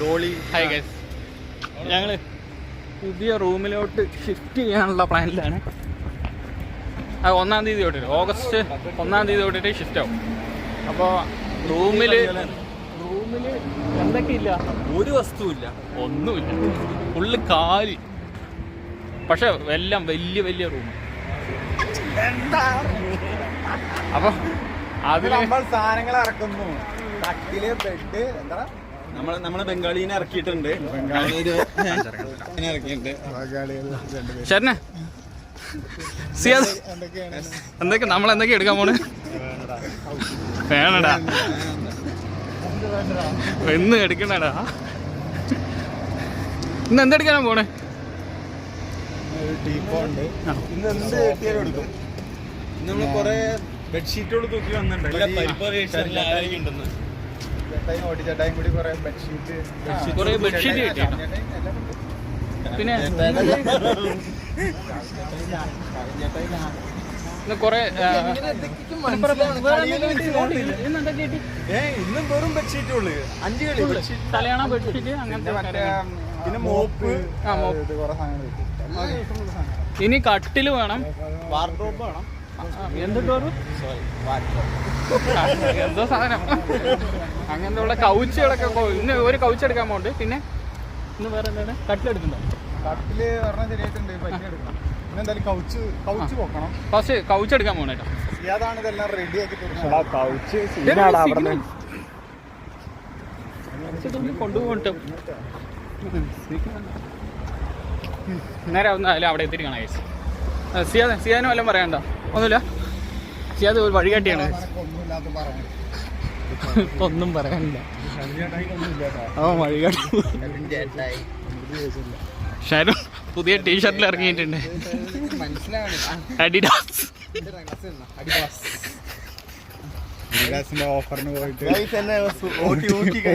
Dolly. Hi guys ഞങ്ങൾ പുതിയ റൂമിലോട്ട് ഷിഫ്റ്റ് ചെയ്യാനുള്ള പ്ലാനിലാണ് അത് ഒന്നാം തീയതി തൊട്ടിട്ട് ഓഗസ്റ്റ് ഒന്നാം തീയതി തൊട്ടിട്ട് ഷിഫ്റ്റ് ആവും. അപ്പോൾ റൂമിൽ റൂമിൽ എന്തൊക്കെയില്ല ഒരു വസ്തുവില്ല. ഒന്നുമില്ല. ഫുള്ള് കാലി. പക്ഷെ എല്ലാം വലിയ വലിയ റൂം. അപ്പോൾ അതിൽ നമ്മൾ സാധനങ്ങൾ ഇറക്കുന്നു ബെഡ് എന്താ? നമ്മൾ നമ്മളെ ബംഗാളിനെ ഇറക്കിയിട്ടുണ്ട്. ശരണ സിയാദ് എന്തൊക്കെ നമ്മൾ എന്തൊക്കെ എടുക്കാൻ പോണ്? വേണടാ. എന്ന് എടുക്കണടാ ഇന്ന് എന്തെടുക്കാനാ പോണേ? ഇന്ന് എന്ത് കിട്ടിയാലും എടുക്കും. നമ്മൾ കൊറേ ബെഡ്ഷീറ്റുകൾ തൂക്കി വന്നിട്ടുണ്ട്. ചേട്ടായി ഓടി ചേട്ടായും കൂടി കൊറേ ബെഡ്ഷീറ്റ് കുറേ ബെഡ്ഷീറ്റ്? പിന്നെ ഇന്ന് കൊറേ വെറും ബെഡ്ഷീറ്റ് ഉള്ളു. അഞ്ച് കളി ബെഡ്ഷീറ്റ് തലയാണ ബെഡ്ഷീറ്റ് അങ്ങനത്തെ പിന്നെ മോപ്പ്. ഇനി കട്ടിൽ വേണം. വാർഡ്രോബ് വേണം. വാർഡ്രോബ് എന്തോ സാധനം അങ്ങനത്തെ കൗച്ചുകളൊക്കെ ഇന്ന് ഒരു കൗച്ച് എടുക്കാൻ പോണ്ട് പിന്നെ ഇന്ന് വേറെ എന്താണ് കട്ടിലെടുക്കണ്ടോ കട്ടിൽ പറഞ്ഞാൽ ശരിയായിട്ടുണ്ട് പറ്റി എടുക്കണം പിന്നെ എന്തായാലും കൗച്ച് എടുക്കാൻ കൗച്ച് കൊണ്ടുപോകട്ടെ നേരെ അവിടെ എത്തിരിക്കണം സിയാ സിയാനും എല്ലാം പറയണ്ട ഒന്നുമില്ല. ചെയ്യാതെ ഒരു വഴികാട്ടിയാണ് ഒന്നും പറയാനില്ല. ആ വഴികാട്ടി ഷാരു പുതിയ ടീഷർട്ടിൽ ഇറങ്ങിയിട്ടുണ്ട്. അഡിഡാസ്. അഡിഡാസിന്റെ ഓഫറിന് പോയിട്ട്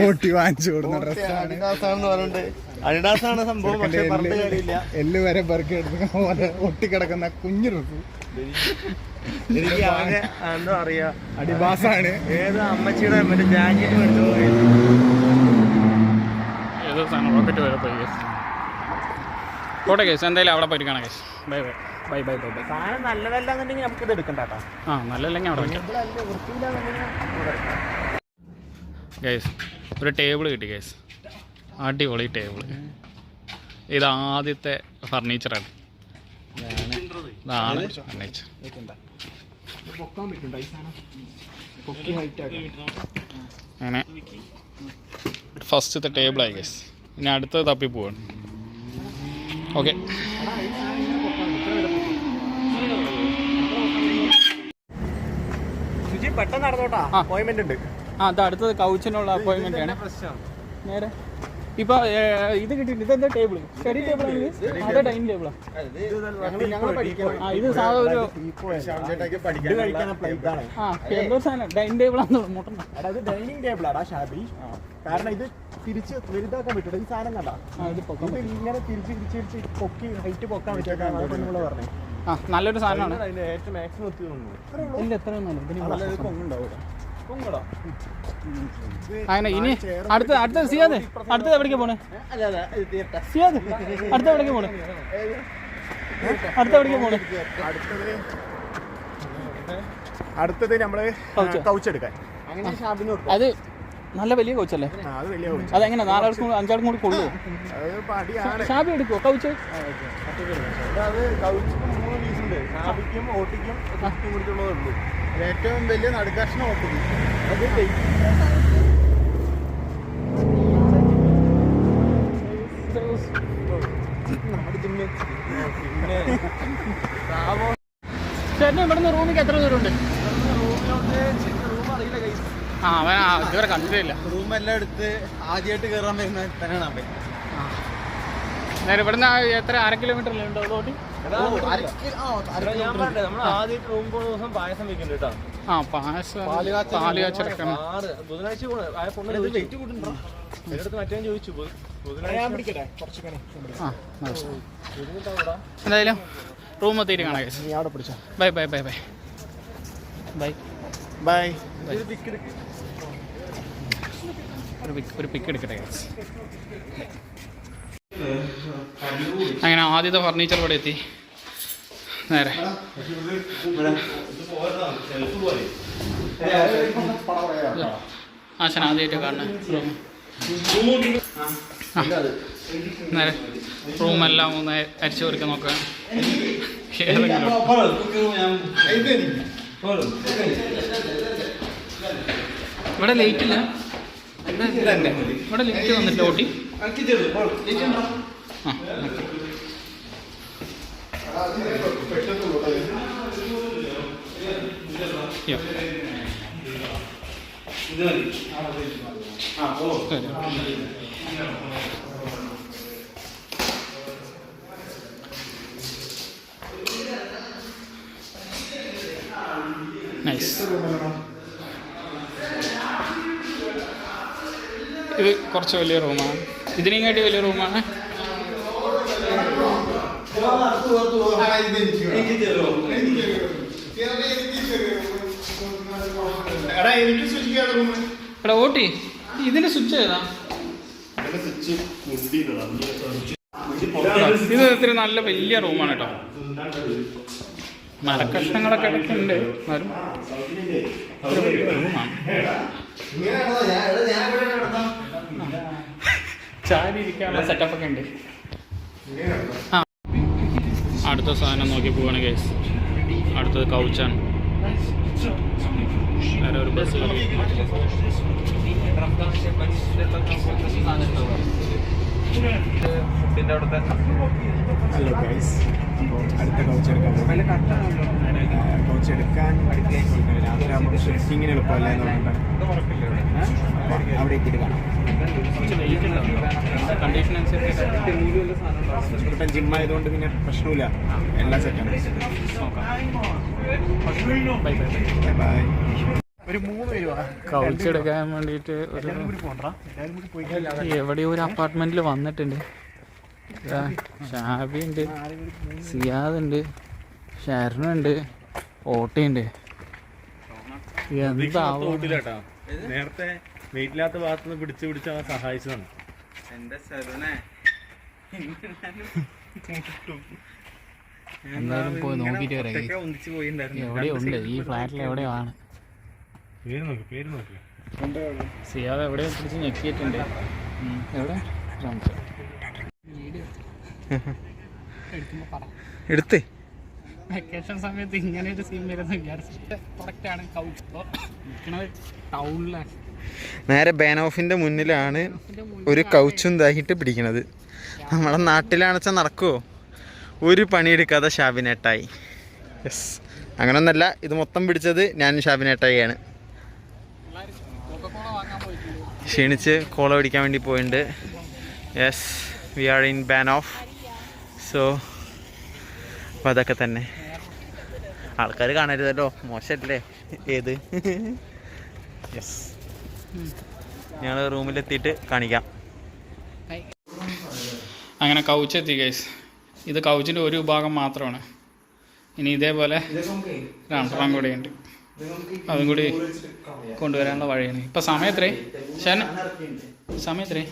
ഓട്ടി വാങ്ങിച്ചു കൊടുക്കുന്ന ഡ്രസ്സാണ് അഡിഡാസ് ആണ്. സംഭവം പക്ഷെ പറഞ്ഞ കാര്യമില്ല എല്ല് വരെ പെറുക്കി എടുക്കുന്ന പോലെ ഒട്ടിക്കിടക്കുന്ന കുഞ്ഞു ഡ്രസ്സ് എനിക്ക് അവനെ എന്തോ പറയാ അടിബാസാണ് ഏതോ അമ്മച്ചിയുടെ മറ്റേ ജാക്കറ്റ് മേടിച്ചു പോയി. ഏതോ സാധനം റോക്കറ്റ് വരെ പോയി കേസ് എന്തായാലും അവിടെ പോയി കാണാം case bye bye bye bye bye bye സാധനം നല്ലതല്ലാന്നുണ്ടെങ്കിൽ നമുക്ക് ഇത് എടുക്കണ്ട ആ നല്ലല്ലെങ്കിൽ അവിടെ ഗൈസ് ഒരു ടേബിൾ കിട്ടി ഗൈസ് അടിപൊളി ടേബിൾ ഇത് ആദ്യത്തെ ഫർണിച്ചറാണ് ഇതാണ് ടേബിൾ അങ്ങനെ. ഫസ്റ്റത്തെ ടേബിളായി ഗൈസ് ഇനി അടുത്തത് തപ്പി പോവാണ്. ഓക്കെ പെട്ടെന്ന് നടന്നോട്ടാ. അപ്പോയിന്റ്മെന്റ് ഉണ്ട്. ആ അത് അടുത്തത് കൗച്ചിനുള്ള അപ്പോയിന്റ്മെന്റ് ആണ്. നേരെ. ഇപ്പൊ ഇത് കിട്ടിയിട്ടുണ്ട്. ഇതെന്താ ടേബിൾ സ്റ്റഡി ടേബിൾ ആണ് അതെ ഡൈനിങ് ടേബിളാ ഇത് സാധാ ഒരു ഇത് ഇത് ആ എന്തോ സാധനം. ഡൈനിങ് ടേബിൾ ആണെന്ന് മുട്ടണ്ട അതായത് ഡൈനിങ് ടേബിളാടാ ആടാ ഷാബി. കാരണം ഇത് തിരിച്ച് വലുതാക്കാൻ പറ്റൂല. ഈ സാധനം കണ്ട. ഇത് ഇത് ഇങ്ങനെ തിരിച്ച് തിരിച്ച് തിരിച്ച് പൊക്കി ഹൈറ്റ് പൊക്കാൻ പറ്റും നമ്മൾ പറഞ്ഞു ആ നല്ലൊരു സാധനമാണ്. അതിന്റെ ഏറ്റവും മാക്സിമം എത്തി തോന്നുന്നു ഇല്ല എത്ര പൊങ്ങുണ്ടാവും പൊങ്ങടോ അങ്ങനെ ഇനി അടുത്ത അടുത്ത സിയാദ്. അടുത്തത് എവിടേക്ക് പോണേ? അല്ല അല്ല ഇത് തീർത്ത സിയാദ്. അടുത്ത എവിടേക്ക് പോണേ? അടുത്ത എവിടേക്ക് പോണേ? അടുത്തത് നമ്മൾ കൗച്ച്. കൗച്ച് എടുക്കാൻ. അങ്ങനെ ഷാബിന് കൊടുക്കും അത് നല്ല വലിയ കോച്ചല്ലേ? അത് വലിയ കൗച്ച്. അതെങ്ങനെ? നാലാൾക്കും കൂടി അഞ്ചാൾക്കും കൂടി കൊള്ളു ഷാബി എടുക്കുമോ കൗച്ച്? അത് കൗച്ചിന് മൂന്ന് പീസ് ഉണ്ട്. ഷാബിക്കും ഓട്ടിക്കും ഏറ്റവും വലിയ നടുക്കഷ്ണം ഓട്ടി അത് ചേട്ടന് ഇവിടുന്ന് റൂമിക്ക് എത്ര ദൂരമുണ്ട്? ആ അവൻ ഇതുവരെ കണ്ടിട്ടില്ല. റൂമെല്ലാം എടുത്ത് ആദ്യമായിട്ട് കയറാൻ വരുന്ന തന്നെയാണ് അവൻ. നേരെ ഇവിടുന്ന് എത്ര അര കിലോമീറ്ററിലുണ്ടോ അതോട്ട് ഞാൻ പറഞ്ഞേ നമ്മൾ ആദ്യമായിട്ട് റൂം പോകുന്ന ദിവസം പായസം വെക്കുന്നുണ്ട് കേട്ടോ ആ പായസം ആറ് ബുധനാഴ്ച പോണ. ആ പൊണ്ണു വെയിറ്റ് കൂട്ടുണ്ടോ എടുത്ത് മറ്റേ ചോദിച്ചു. എന്തായാലും റൂം എത്തിയിട്ട് കാണാം guys. നീ അവിടെ പിടിച്ചോ. Bye bye bye bye. Bye. Bye. ഒരു പിക്ക് പിക്ക് എടുക്കട്ടെ. അങ്ങനെ ആദ്യത്തെ ഫർണിച്ചർ ഇവിടെ എത്തി. നേരെ. ആശാൻ ആദ്യമായിട്ട് കാണുന്നത് നേരെ. റൂമെല്ലാം ഒന്ന് അരിച്ചു കൊടുക്കാൻ നോക്കുക ഇവിടെ ലേറ്റ് ഇല്ല. ഇവിടെ ലൈറ്റ് വന്നിട്ട് ഓട്ടി നൈസ് ഇത് കുറച്ച് വലിയ റൂമാണ് ഇതിനെക്കാട്ടി വലിയ റൂമാണ്? എടാ ഓട്ടി ഇതിന്റെ സ്വിച്ച് ഏതാ? ഇത് ഇത്തിരി നല്ല വലിയ റൂമാണ് കേട്ടോ. മരക്കഷ്ണങ്ങളൊക്കെ ഇടയ്ക്കുണ്ട്. എന്നാലും റൂമാണ്. ചാരി ഇരിക്കാനുള്ള സെറ്റപ്പ് ഒക്കെ ഉണ്ട്. ആ. അടുത്ത സാധനം നോക്കി പോവാണ് കേസ് അടുത്തത് കൗച്ചാണ് വേറെ ഒരു ബസ് ഫുഡിന്റെ അവിടുത്തെ ഹലോ ഗൈസ് അടുത്ത കൗച്ച് എടുക്കാൻ കൗച്ച് എടുക്കാൻ രാത്രി ആകുമ്പോൾ ഷിഫ്റ്റിങ്ങിന് എളുപ്പമല്ല എന്ന് പറഞ്ഞിട്ട്. അവിടെ എത്തിയിട്ട് കാണാം. കണ്ടീഷൻ അനുസരിച്ച് ഇപ്പം ജിമ്മായതുകൊണ്ട് പിന്നെ പ്രശ്നമില്ല. എല്ലാം സെറ്റാണ് ബൈ ബൈ ബൈ ബൈ ഒരു മൂന്ന് പേര് കൗച്ച് എടുക്കാൻ വേണ്ടിയിട്ട് ഒരു എവിടെയോ ഒരു അപ്പാർട്ട്മെന്റിൽ വന്നിട്ടുണ്ട്. ഷാബി ഉണ്ട് സിയാദ് ഉണ്ട് ഷരണുണ്ട് ഓട്ടയുണ്ട് എന്താവും? നേരത്തെ വീട്ടിലാത്ത ഭാഗത്ത് നിന്ന് പിടിച്ച് പിടിച്ച് അവൻ സഹായിച്ചതാണ്. എന്റെ ശരണേ എന്തായാലും പോയി നോക്കിട്ട് വരാം. എവിടെയുണ്ട് എവിടെയോ ഈ ഫ്ലാറ്റിൽ എവിടെയാണ് പേര് നോക്ക് പേര് നോക്ക്. സിയാദ് എവിടെയോ പിടിച്ച് ഞെക്കിയിട്ടുണ്ട്. എവിടെ. എടുത്തേ. വെക്കേഷൻ സമയത്ത് ഇങ്ങനെ ഒരു സീൻ വരുന്ന വിചാരിച്ചിട്ട് പ്രൊഡക്റ്റാണ് കൗച്ച് നിൽക്കുന്നത് ടൗണിലാണ് നേരെ ബാനോഫിന്റെ മുന്നിലാണ് ഒരു കൗച്ചും ദാഹിട്ട് പിടിക്കണത്. നമ്മളെ നാട്ടിലാണെച്ചാൽ നടക്കുമോ ഒരു പണിയെടുക്കാതെ ഷാബിനേട്ടായി. യെസ് അങ്ങനൊന്നല്ല ഇത് മൊത്തം പിടിച്ചത് ഞാൻ ഷാബിനേട്ടായിയാണ്. ക്ഷീണിച്ച് കോള പിടിക്കാൻ വേണ്ടി പോയിട്ടുണ്ട് yes we are in ban off so അപ്പോൾ അതൊക്കെ തന്നെ. ആൾക്കാർ കാണരുതല്ലോ മോശമല്ലേ ഏത്? യെസ് ഞങ്ങൾ റൂമിലെത്തിയിട്ട് കാണിക്കാം. അങ്ങനെ കൗച്ച് എത്തി ഗൈസ് ഇത് കൗച്ചിന്റെ ഒരു വിഭാഗം മാത്രമാണ്. ഇനി ഇതേപോലെ രണ്ടെണ്ണം കൂടെ ഉണ്ട്. അതും കൂടി കൊണ്ടുവരാനുള്ള വഴിയാണ്. ഇപ്പം സമയത്രേ എത്രേ സമയം എത്രേ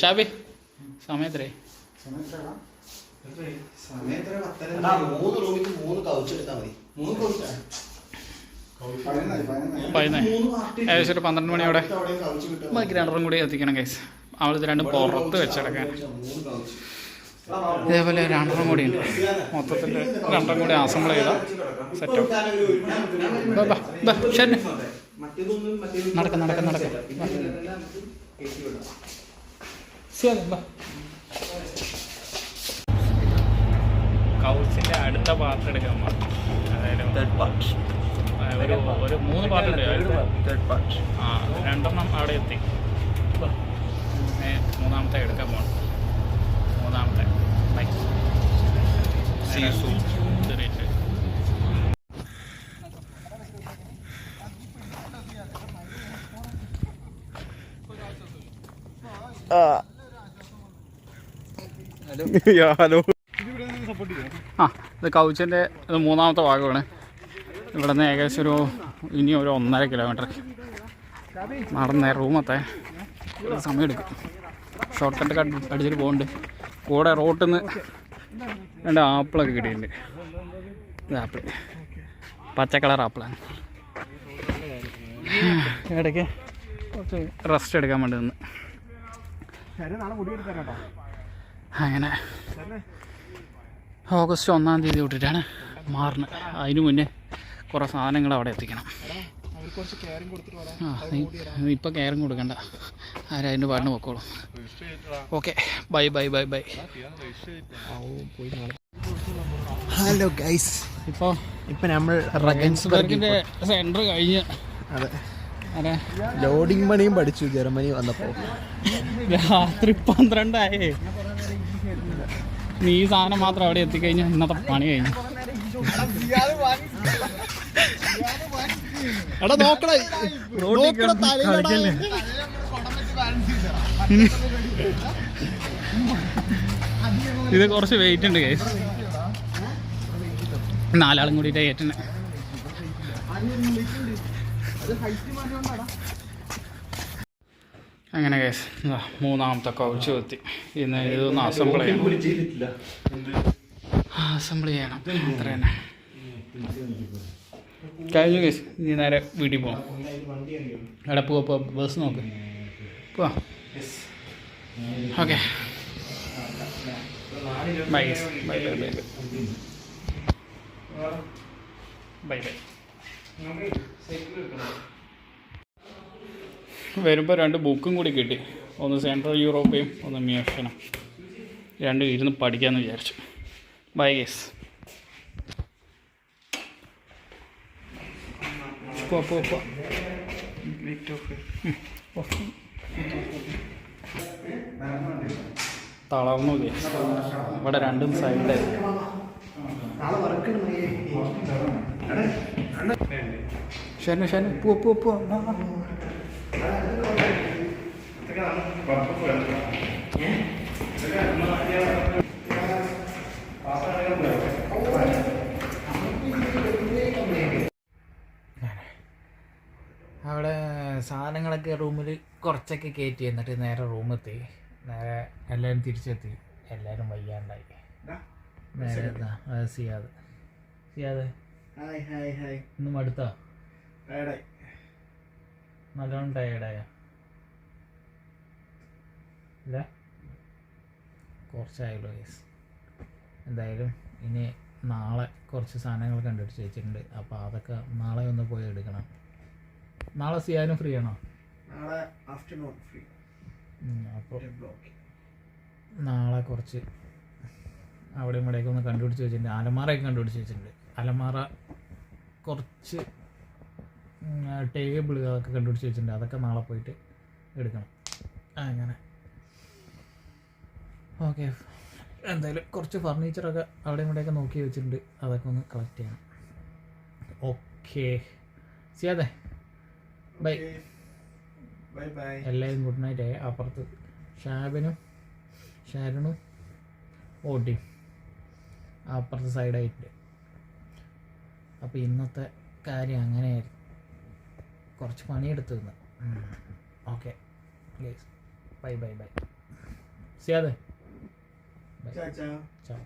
ഷാബി സമയത്രേ എത്രേ? ഏകദേശം ഒരു പന്ത്രണ്ട് മണിയോടെ ബാക്കി രണ്ടും കൂടി എത്തിക്കണം കേസ് അവളിത് രണ്ടും പുറത്ത് വെച്ചെടുക്കാൻ. മൂന്ന് കൗച്ച്. ഇതേപോലെ രണ്ടെണ്ണം കൂടി ഉണ്ട് മൊത്തത്തിൽ രണ്ടെണ്ണം കൂടി അസംബിൾ ചെയ്ത സെറ്റ് ശരി നടക്ക നടക്ക നടക്ക. കൗച്ചിന്റെ അടുത്ത പാർട്ട് എടുക്കാൻ പറഞ്ഞു അതായത് ഒരു ഒരു മൂന്ന് പാർട്ട് ഉണ്ട്. ആ രണ്ടെണ്ണം അവിടെ എത്തി. മൂന്നാമത്തെ എടുക്കാൻ പോകണം ഹലോ ആ ഇത് കൗച്ചിന്റെ ഇത് മൂന്നാമത്തെ ഭാഗമാണ്. ഇവിടെ നിന്ന് ഏകദേശം ഒരു ഇനി ഒരു ഒന്നര കിലോമീറ്റർ നടന്ന റൂമത്തെ സമയം എടുക്കും. ഷോർട്ട് കട്ട് അടിച്ചിട്ട് പോകുന്നുണ്ട് കൂടെ റോട്ടിൽ നിന്ന് രണ്ട് ആപ്പിളൊക്കെ കിട്ടിയിട്ടുണ്ട്. ഇത് ആപ്പിൾ പച്ച കളർ ആപ്പിളാണ്. ഇടയ്ക്ക് കുറച്ച് റെസ്റ്റ് എടുക്കാൻ വേണ്ടി നിന്ന്. അങ്ങനെ. ഓഗസ്റ്റ് ഒന്നാം തീയതി തൊട്ടിട്ടാണ് മാറുന്നത് അതിന് മുന്നേ കുറേ സാധനങ്ങൾ അവിടെ എത്തിക്കണം. ആ നീ ഇപ്പം കെയറും കൊടുക്കണ്ട. ആരും അതിന്റെ പാടിന് പൊക്കോളും. Okay bye bye bye bye. Hello guys. ഇപ്പോൾ ഇപ്പം നമ്മൾ റഗൻസ്ബർഗിന്റെ സെന്റർ കഴിഞ്ഞ് അതെ. അതെ ലോഡിംഗ് പണിയും പഠിച്ചു ജർമ്മനി വന്നപ്പോൾ. രാത്രി പന്ത്രണ്ടായേ. നീ സാധനം മാത്രം അവിടെ എത്തിക്കഴിഞ്ഞാൽ ഇന്നത്തെ പണി കഴിഞ്ഞു. എടാ നോക്കണേ ഇത് കുറച്ച് വെയിറ്റ് ഉണ്ട് കേസ് നാലാളും കൂടിയിട്ട് കയറ്റുന്നത് അങ്ങനെ കേസ് മൂന്നാമത്തെ കൗച്ച് എത്തി ഇന്ന് ഇതൊന്ന് അസംബിൾ ചെയ്യണം. അസംബിൾ ചെയ്യണം. അത്ര തന്നെ. കഴിഞ്ഞു കേസ് ഇനി നേരെ വീട്ടിൽ പോകാം എവിടെ പോവാ പോ ബസ് നോക്ക്. പോവാ okay. Bye bye bye bye bye bye വരുമ്പോൾ രണ്ട് ബുക്കും കൂടി കിട്ടി. ഒന്ന് സെൻട്രൽ യൂറോപ്പയും ഒന്ന് മ്യൂഷനും രണ്ടും ഇരുന്ന് പഠിക്കാമെന്ന് വിചാരിച്ചു. ബൈ ഗേസ് തളർന്നു ഇവിടെ രണ്ടും സൈഡ് ഷനു ഷനു പോ പോ പോ. വാ, വാ. അവിടെ സാധനങ്ങളൊക്കെ റൂമിൽ കുറച്ചൊക്കെ കയറ്റി എന്നിട്ട് നേരെ റൂമെത്തി നേരെ എല്ലാവരും തിരിച്ചെത്തി. എല്ലാവരും വയ്യാണ്ടായി. നേരെ Siyad. Siyad hi hi hi. ഇന്ന് മടുത്താ? നല്ലോണം ടയേർഡായ അല്ല? കുറച്ചായല്ലോ യെസ് എന്തായാലും ഇനി നാളെ കുറച്ച് സാധനങ്ങൾ കണ്ടുപിടിച്ച് വെച്ചിട്ടുണ്ട്. അപ്പോൾ അതൊക്കെ നാളെ ഒന്ന് പോയി എടുക്കണം. നാളെ സിയാനും ഫ്രീ ആണോ? നാളെ ആഫ്റ്റർനൂൺ ഫ്രീ അപ്പോൾ നാളെ കുറച്ച് അവിടെയും ഇവിടെയൊക്കെ ഒന്ന് കണ്ടുപിടിച്ച് വെച്ചിട്ടുണ്ട്. അലമാറയൊക്കെ കണ്ടുപിടിച്ച് വെച്ചിട്ടുണ്ട്. അലമാറ കുറച്ച് ടേബിൾ അതൊക്കെ കണ്ടുപിടിച്ച് വെച്ചിട്ടുണ്ട്. അതൊക്കെ നാളെ പോയിട്ട് എടുക്കണം. അങ്ങനെ. ഓക്കെ. എന്തായാലും കുറച്ച് ഫർണിച്ചറൊക്കെ അവിടെ ഇവിടെയൊക്കെ നോക്കി വെച്ചിട്ടുണ്ട്. അതൊക്കെ ഒന്ന് കളക്ട് ചെയ്യണം. ഓക്കെ. ചെയ്യാതെ ബൈ ബൈ ബൈ എല്ലാവരും ഗുഡ് നൈറ്റ് ആയി അപ്പുറത്ത് ഷാബിനും ഷാരണും ഓട്ടിയും അപ്പുറത്തെ സൈഡായിട്ടുണ്ട് അപ്പോൾ ഇന്നത്തെ കാര്യം അങ്ങനെയായിരുന്നു. കുറച്ച് പണിയെടുത്തു നിന്ന് ഓക്കെ. ബൈ ബൈ ബൈ സിയാതെ ബൈ ചാ